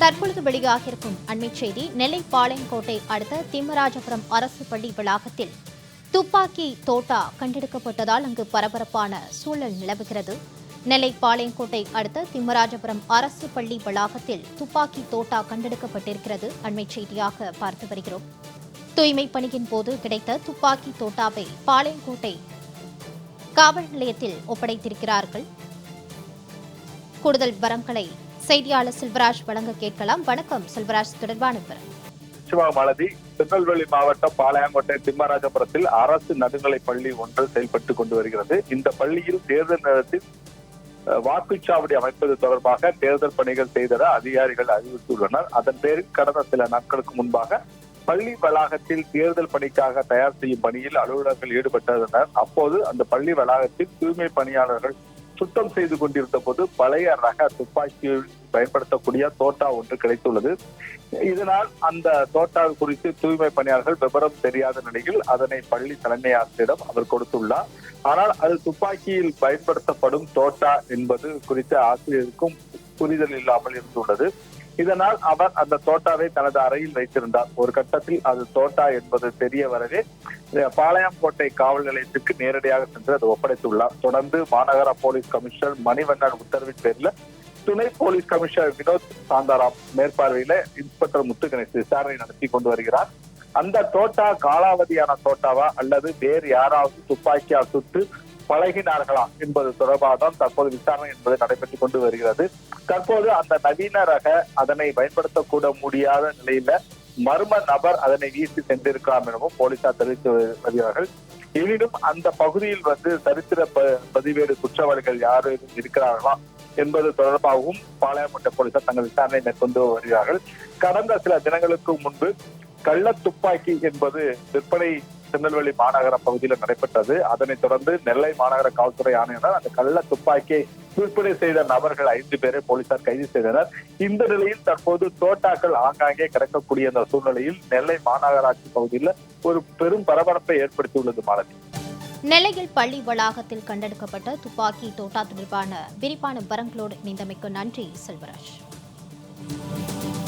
தற்பொழுது வெளியாகியிருக்கும் அண்மைச் செய்தி நெல்லை பாளையங்கோட்டை அடுத்த திம்மராஜபுரம் அரசு பள்ளி வளாகத்தில் துப்பாக்கி தோட்டா கண்டெடுக்கப்பட்டதால் அங்கு பரபரப்பான சூழல் நிலவுகிறது. நெல்லை பாளையங்கோட்டை அடுத்த திம்மராஜபுரம் அரசு பள்ளி வளாகத்தில் துப்பாக்கி தோட்டா கண்டெடுக்கப்பட்டிருக்கிறது. அண்மைச் செய்தியாக பார்த்து வருகிறோம். தூய்மை பணியின் போது கிடைத்த துப்பாக்கி தோட்டாவை பாளையங்கோட்டை காவல் நிலையத்தில் ஒப்படைத்திருக்கிறார்கள். கூடுதல் விவரங்களை செய்தியாளர் செல்வராஜ் வழங்க கேட்கலாம். வணக்கம் செல்வராஜ் தொடர்பான விவரம். சிவா மாலதி திருநெல்வேலி மாவட்டம் பாளையங்கோட்டை திம்மராஜபுரத்தில் அரசு நடுநிலைப் பள்ளி ஒன்று செயல்பட்டு கொண்டு வருகிறது. இந்த பள்ளியில் தேர்தல் நேரத்தில் வாக்குச்சாவடி அமைப்பது தொடர்பாக தேர்தல் பணிகள் செய்தத அதிகாரிகள் அறிவித்துள்ளனர். அதன் பேரில் கடந்த சில நாட்களுக்கு முன்பாக பள்ளி வளாகத்தில் தேர்தல் பணிக்காக தயார் செய்யும் பணியில் அலுவலர்கள் ஈடுபட்டனர். அப்போது அந்த பள்ளி வளாகத்தில் தூய்மை பணியாளர்கள் சுத்தம் செய்து கொண்டிருந்த போது பழைய ரக துப்பாக்கியில் பயன்படுத்தக்கூடிய தோட்டா ஒன்று கிடைத்துள்ளது. இதனால் அந்த தோட்டா குறித்து தூய்மை பணியாளர்கள் விவரம் தெரியாத நிலையில் அதனை பள்ளி தலைமை ஆசிரியரிடம் அவர் கொடுத்துள்ளார். ஆனால் அது துப்பாக்கியில் பயன்படுத்தப்படும் தோட்டா என்பது குறித்த ஆசிரியருக்கும் புரிதல் இல்லாமல் இருந்துள்ளது. இதனால் அவர் அந்த தோட்டாவை தனது அறையில் வைத்திருந்தார். ஒரு கட்டத்தில் அது தோட்டா என்பது தெரிய வரவே பாளையங்கோட்டை காவல் நிலையத்திற்கு நேரடியாக சென்று அதை ஒப்படைத்துள்ளார். தொடர்ந்து மாநகர போலீஸ் கமிஷனர் மணிவண்ணன் உத்தரவின் பேரில் துணை போலீஸ் கமிஷனர் வினோத் சாந்தாராம் மேற்பார்வையில இன்ஸ்பெக்டர் முத்து கணேஷ் விசாரணை நடத்தி கொண்டு வருகிறார். அந்த தோட்டா காலாவதியான தோட்டாவா அல்லது வேறு யாராவது துப்பாக்கியால் சுட்டு பழகினார்களா என்பது தொடர்பாக தான் தற்போது விசாரணை என்பது நடைபெற்றுக் கொண்டு வருகிறது. தற்போது அந்த நவீன ரக அதனை பயன்படுத்தக்கூட முடியாத நிலையில மர்ம நபர் அதனை வீசி சென்றிருக்கலாம் எனவும் போலீசார் தெரிவித்து வருகிறார்கள். எனினும் அந்த பகுதியில் வந்து சரித்திர ப- பதிவேடு குற்றவாளிகள் யாரும் இருக்கிறார்களா என்பது தொடர்பாகவும் பாளையமட்ட போலீசார் தங்கள் விசாரணை மேற்கொண்டு வருகிறார்கள். கடந்த சில தினங்களுக்கு முன்பு கள்ள துப்பாக்கி என்பது விற்பனை திருநெல்வேலி மாநகர பகுதியில் நடைபெற்றது. அதனைத் தொடர்ந்து நெல்லை மாநகர காவல்துறை ஆணையினர் அந்த கள்ள துப்பாக்கியை விற்பனை செய்த நபர்கள் ஐந்து பேரை போலீசார் கைது செய்தனர். இந்த நிலையில் தற்போது தோட்டாக்கள் ஆங்காங்கே கிடக்கக்கூடிய அந்த சூழ்நிலையில் நெல்லை மாநகராட்சி பகுதியில் ஒரு பெரும் பரபரப்பை ஏற்படுத்தியுள்ளது மாலதி. நெல்லையில் பள்ளி வளாகத்தில் கண்டெடுக்கப்பட்ட துப்பாக்கி தோட்டா தொடர்பான விரிவான விவரங்களோடு இணைந்தமைக்கு நன்றி செல்வராஜ்.